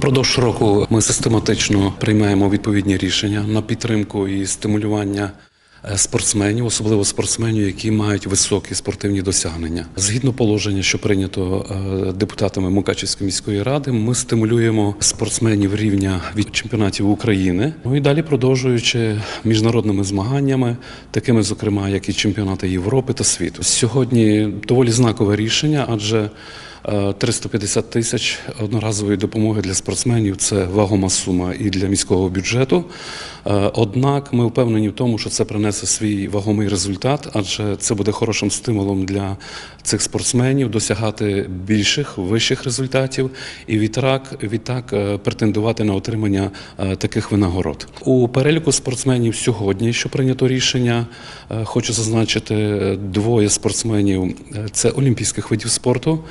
Впродовж року ми систематично приймаємо відповідні рішення на підтримку і стимулювання е, спортсменів, особливо спортсменів, які мають високі спортивні досягнення. Згідно положення, що прийнято е, депутатами Мукачівської міської ради, ми стимулюємо спортсменів рівня від чемпіонатів України. Ну і далі продовжуючи міжнародними змаганнями, такими, зокрема, як і чемпіонати Європи та світу. Сьогодні доволі знакове рішення, адже 350 тисяч одноразової допомоги для спортсменів це вагома сума і для міського бюджету. Е, Однак ми впевнені в тому, що це принесе свій вагомий результат, адже це буде хорошим стимулом для цих спортсменів досягати більших, вищих результатів і відтак, відтак е, претендувати на отримання е, таких винагород. У переліку спортсменів сьогодні, що прийнято рішення, е, хочу зазначити е, двоє спортсменів е, це олімпійських видів спорту.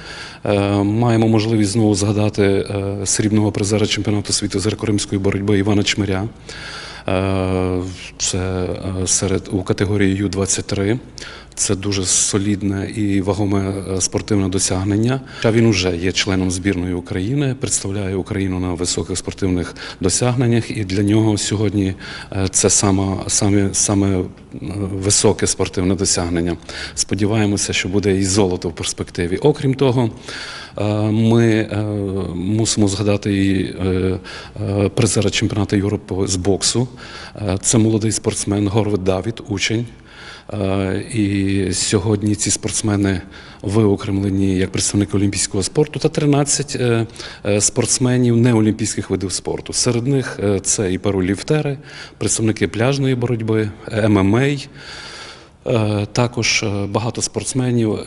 Е, Маємо можливість знову згадати е, срібного призера чемпіонату світу з греко-римської боротьби Івана Чмиря. Е, Це серед у категорії Ю-23. Це дуже солідне і вагоме е, спортивне досягнення. А він уже є членом збірної України, представляє Україну на високих спортивних досягненнях, і для нього сьогодні е, це саме, саме, саме високе спортивне досягнення. Сподіваємося, що буде і золото в перспективі. Окрім того, е, ми мусимо згадати і призера чемпіонату Європи з боксу. Це молодий спортсмен Горвит Давід, учень. Е, І сьогодні ці спортсмени виокремлені як представники олімпійського спорту та 13 е, е, спортсменів неолімпійських видів спорту. Серед них це і пароліфтери, представники пляжної боротьби, ММА. Також багато спортсменів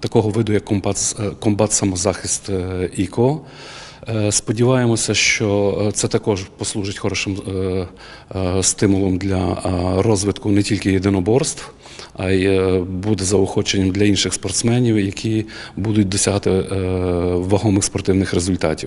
такого виду, як комбат, комбат самозахист ІКО. Е, Сподіваємося, що е, це також послужить хорошим е, стимулом для розвитку не тільки єдиноборств, а й буде заохоченням для інших спортсменів, які будуть досягати вагомих спортивних результатів.